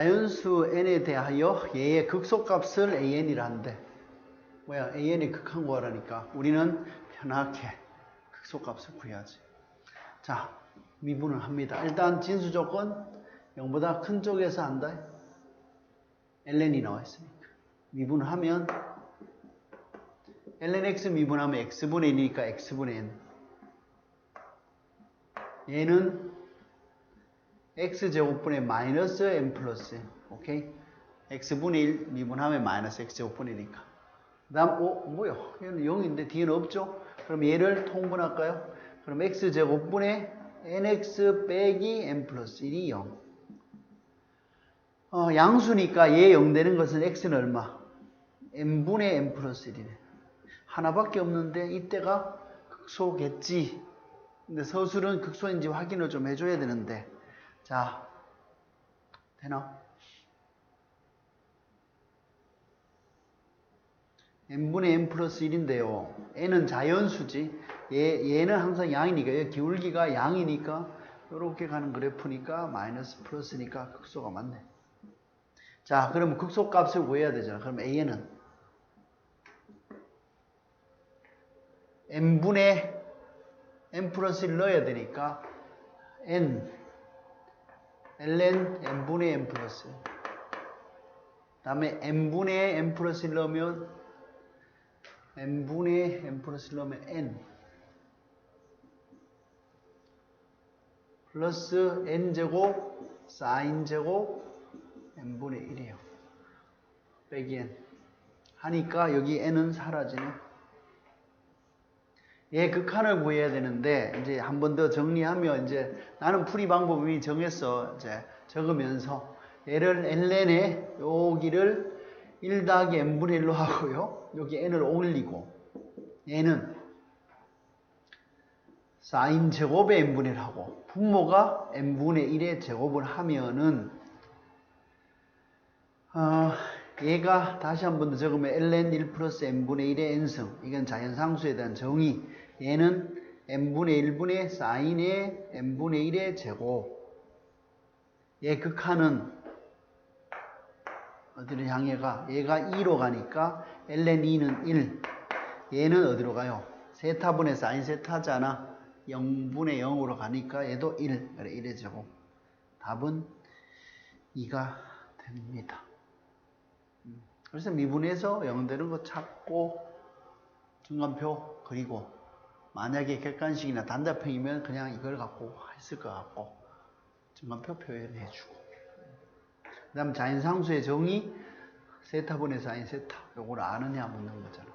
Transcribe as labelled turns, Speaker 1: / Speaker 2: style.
Speaker 1: 자연수 n에 대하여 얘의 극소값을 an이라 한대. 뭐야, an이 극한 거라니까. 우리는 편하게 극소값을 구해야지. 자, 미분을 합니다. 일단 진수 조건 0보다 큰 쪽에서 한다. ln이 나와 있으니까. 미분을 하면 ln x 미분하면 x분의 1이니까 x분의 n. 얘는 x제곱분의 마이너스 n 플러스. 오케이? x분의 1 미분하면 마이너스 x제곱분의 1이니까. 그 다음, 오, 뭐야? 얘는 0인데 뒤에는 없죠? 그럼 얘를 통분할까요? 그럼 x제곱분의 nx 빼기 n 플러스 1이 0. 어, 양수니까 얘 0 되는 것은 x는 얼마? n분의 n 플러스 1이네. 하나밖에 없는데 이때가 극소겠지. 근데 서술은 극소인지 확인을 좀 해줘야 되는데. 자, 되나? n분의 n 플러스 1인데요. n은 자연수지. 얘, 얘는 항상 양이니까, 얘 기울기가 양이니까, 이렇게 가는 그래프니까, 마이너스 플러스니까 극소가 맞네. 자, 그럼 극소 값을 구해야 되잖아. 그럼 a는 n분의 n 플러스 1 넣어야 되니까, n, ln n분의 n 플러스. 다음에 n분의 n 플러스 1 넣으면 n분의 n 플러스 1 넣으면 n. 플러스 n제곱 사인제곱 n분의 1이에요. 빼기 n 하니까 여기 n은 사라지네 얘 극한을 구해야 되는데 이제 한 번 더 정리하면 이제 나는 풀이 방법 이미 정했어 이제 적으면서 얘를 ln에 여기를 1 더하기 n분의 1로 하고요. 여기 n을 올리고 얘는 사인 제곱에 n분의 1 하고 분모가 n분의 1의 제곱을 하면은 어, 얘가 다시 한 번 더 적으면 ln 1 플러스 n분의 1의 n승 이건 자연상수에 대한 정의. 얘는 n분의 1분의 사인의 n분의 1의 제곱. 얘 극한은 어디로 향해 가? 얘가 2로 가니까 ln 2는 1 얘는 어디로 가요? 세타분의 사인 세타잖아. 0분의 0으로 가니까 얘도 1 그래 1의 제곱. 답은 2가 됩니다 그래서 미분해서 0 되는 거 찾고 중간표 그리고 만약에 객관식이나 단답형이면 그냥 이걸 갖고 했을 것 같고 중간표 표현해 주고. 그 다음 자연상수의 정의 세타분의 사인 세타 요걸 아느냐 묻는 거잖아